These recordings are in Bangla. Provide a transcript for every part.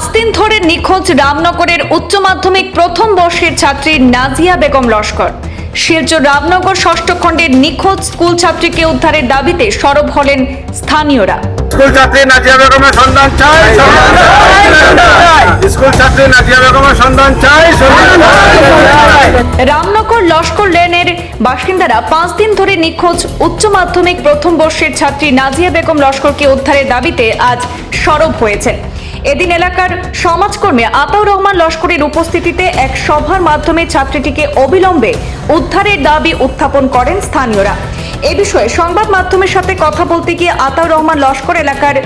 পাঁচ দিন ধরে নিখোঁজ রামনগরের উচ্চ মাধ্যমিক প্রথম বর্ষের ছাত্রী নাজিয়া বেগম লস্কর। শিলচর রামনগর ষষ্ঠ খণ্ডের নিখোঁজ স্কুল ছাত্রীকে উদ্ধারের দাবিতে সরব হলেন স্থানীয়রা। স্কুল ছাত্রী নাজিয়া বেগমের সন্ধান চাই স্কুল ছাত্রী নাজিয়া বেগমের সন্ধান চাই। রামনগর লস্কর লেনের বাসিন্দারা পাঁচ দিন ধরে নিখোঁজ উচ্চ মাধ্যমিক প্রথম বর্ষের ছাত্রী নাজিয়া বেগম লস্করকে উদ্ধারের দাবিতে আজ সরব হয়েছেন। এদিন এলাকার সমাজকর্মী আতাউর রহমান লস্করের উপস্থিতিতে এক সভার মাধ্যমে ছাত্রীটিকে অবিলম্বে উদ্ধারের দাবি উত্থাপন করেন স্থানীয়রা। এ বিষয়ে সংবাদ মাধ্যমের সাথে কথা বলতে গিয়ে আতাউর রহমান লস্কর এলাকার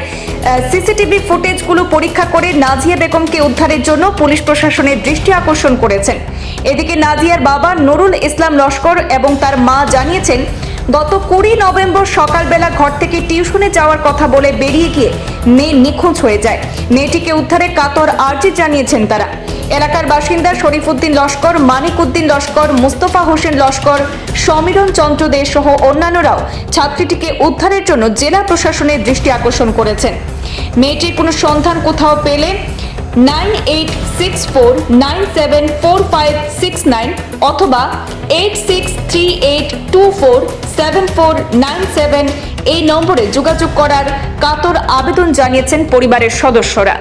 সিসিটিভি ফুটেজগুলো পরীক্ষা করে নাজিয়া বেগমকে উদ্ধারের জন্য পুলিশ প্রশাসনের দৃষ্টি আকর্ষণ করেছেন। এদিকে নাজিয়ার বাবা নুরুল ইসলাম লস্কর এবং তার মা জানিয়েছেন গত কুড়ি নভেম্বর সকালবেলা ঘর থেকে টিউশনে যাওয়ার কথা বলে বেরিয়ে গিয়ে মেয়ে নিখোঁজ হয়ে যায়। মেয়েটিকে উদ্ধারে কাতর আর্জি জানিয়েছেন তারা। এলাকার বাসিন্দা শরীফ উদ্দিন লস্কর মানিক উদ্দিন লস্কর, মুস্তফা হোসেন লস্কর, সমীরণ চন্দ্র দে সহ অন্যান্যরাও ছাত্রীটিকে উদ্ধারের জন্য জেলা প্রশাসনের দৃষ্টি আকর্ষণ করেছেন। মেয়েটির কোনো সন্ধান কোথাও পেলে nine eight six four nine seven four five six nine অথবা eight six three eight two four seven four nine seven এই নম্বরে যোগাযোগ করার কাতর আবেদন জানিয়েছেন পরিবারের সদস্যরা?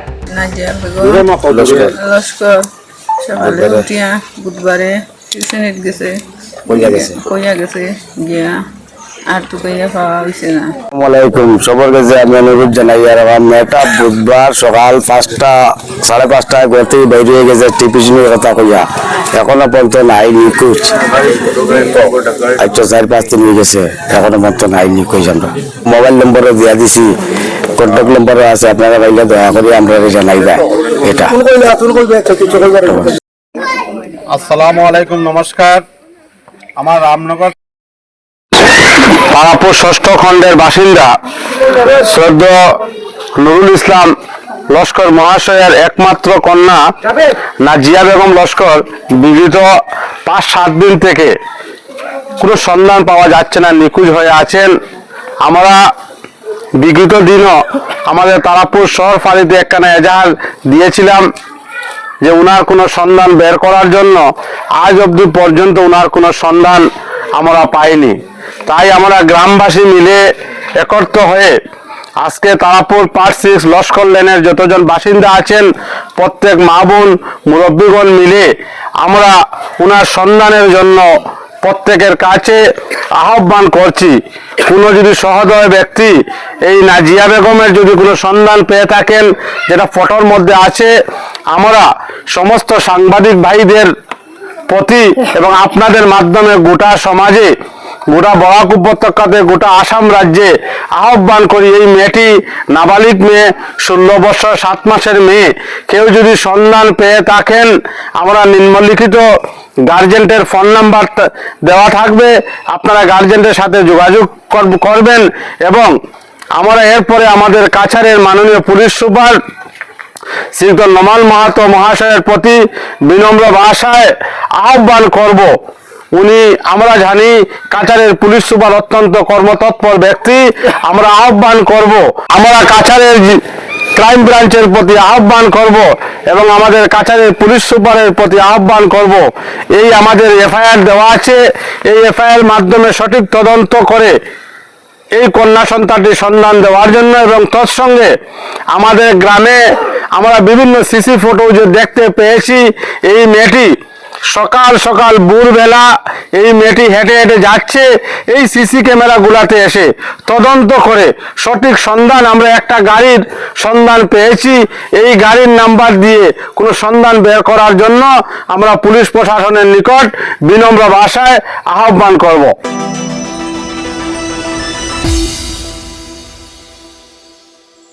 লস্কর সকালে উঠিয়া বুধবারে টিউশনিত গেছে। কইয়া গেছে গিয়া আর তো কইয়া পাওয়া হয়েছে না। আসসালামাইকুম সবার কাছে আমি অনুরোধ জানাই আর আমার মেয়েটা বুধবার সকাল পাঁচটা সাড়ে পাঁচটায় ঘর থেকে বাইরে হয়ে গেছে টিপিসিনের কথা কইয়া। এখনও পর্যন্ত নাই নিখোঁজ। আচ্ছা চার পাঁচ দিন হয়ে গেছে এখনও পর্যন্ত নাই নিখোঁজ আমরা। মোবাইল নম্বরও দিয়া দিছি কন্ট্যাক্ট নম্বরও আছে আপনারা পাইলে দয়া করে আমরা জানাই দেয়। এটা। আসসালামু আলাইকুম নমস্কার। আমার রামনগর পারাপুর ষষ্ঠ খণ্ডের বাসিন্দা শ্রদ্ধ নুরুল ইসলাম লস্কর মহাশয়ের একমাত্র কন্যা নাজিয়া বেগম লস্কর। বিগত পাঁচ সাত দিন থেকে কোনো সন্ধান পাওয়া যাচ্ছে না, নিখোঁজ হয়ে আছেন। আমরা বিগত দিনও আমাদের তারাপুর শহর ফাঁড়িতে একখানা এজাহার দিয়েছিলাম যে উনার কোনো সন্ধান বের করার জন্য আজ অবধি পর্যন্ত উনার কোনো সন্ধান আমরা পাইনি। তাই আমরা গ্রামবাসী মিলে একত্র হয়ে আজকে তারাপুর পার্ট সিক্স লস্কর লেনের যতজন বাসিন্দা আছেন, প্রত্যেক মা বোন, মুরব্বীগণ মিলে আমরা ওনার সন্ধানের জন্য প্রত্যেকের কাছে আহ্বান করছি। কোনো যদি সহদয় ব্যক্তি এই নাজিয়া বেগমের যদি কোনো সন্ধান পেয়ে থাকেন, যেটা ফটোর মধ্যে আছে, আমরা সমস্ত সাংবাদিক ভাইদের প্রতি এবং আপনাদের মাধ্যমে গোটা সমাজে গোটা বরাক উপত্যকাতে গোটা আসাম রাজ্যে আহ্বান করি এই মেয়েটি নাবালিক মেয়ে, ষোলো বছর, সাত মাসের মেয়ে। কেউ যদি সন্ধান পেয়ে থাকেন, আমরা নিম্নলিখিত গার্জেন্টের ফোন নাম্বার দেওয়া থাকবে। আপনারা গার্জেন্টের সাথে যোগাযোগ কর- করবেন এবং আমরা এরপরে আমাদের কাছারের মাননীয় পুলিশ সুপার শ্রীযুক্ত নমাল মাহাতো মহাশয়ের প্রতি বিনম্র ভাষায় আহ্বান করব। উনি, আমরা জানি কাছারের পুলিশ সুপার অত্যন্ত কর্মতৎপর ব্যক্তি, আমরা আহ্বান করব, আমরা কাছারের ক্রাইম ব্রাঞ্চের প্রতি আহ্বান করব এবং আমাদের কাছারের পুলিশ সুপারের প্রতি আহ্বান করব। এই আমাদের এফআইআর দেওয়া আছে। এই এফআইআর মাধ্যমে সঠিক তদন্ত করে এই কন্যা সন্তানটির সন্ধান দেওয়ার জন্য এবং তৎসঙ্গে আমাদের গ্রামে আমরা বিভিন্ন সিসি ফুটেজ দেখতে পেয়েছি। এই মেয়েটি সকাল সকাল ভোরবেলা এই মেয়েটি হেঁটে হেঁটে যাচ্ছে, এই সিসি ক্যামেরাগুলাতে এসে তদন্ত করে। সঠিক সন্ধান, আমরা একটা গাড়ির সন্ধান পেয়েছি। এই গাড়ির নাম্বার দিয়ে কোনো সন্ধান বের করার জন্য আমরা পুলিশ প্রশাসনের নিকট বিনম্র ভাষায় আহ্বান করব।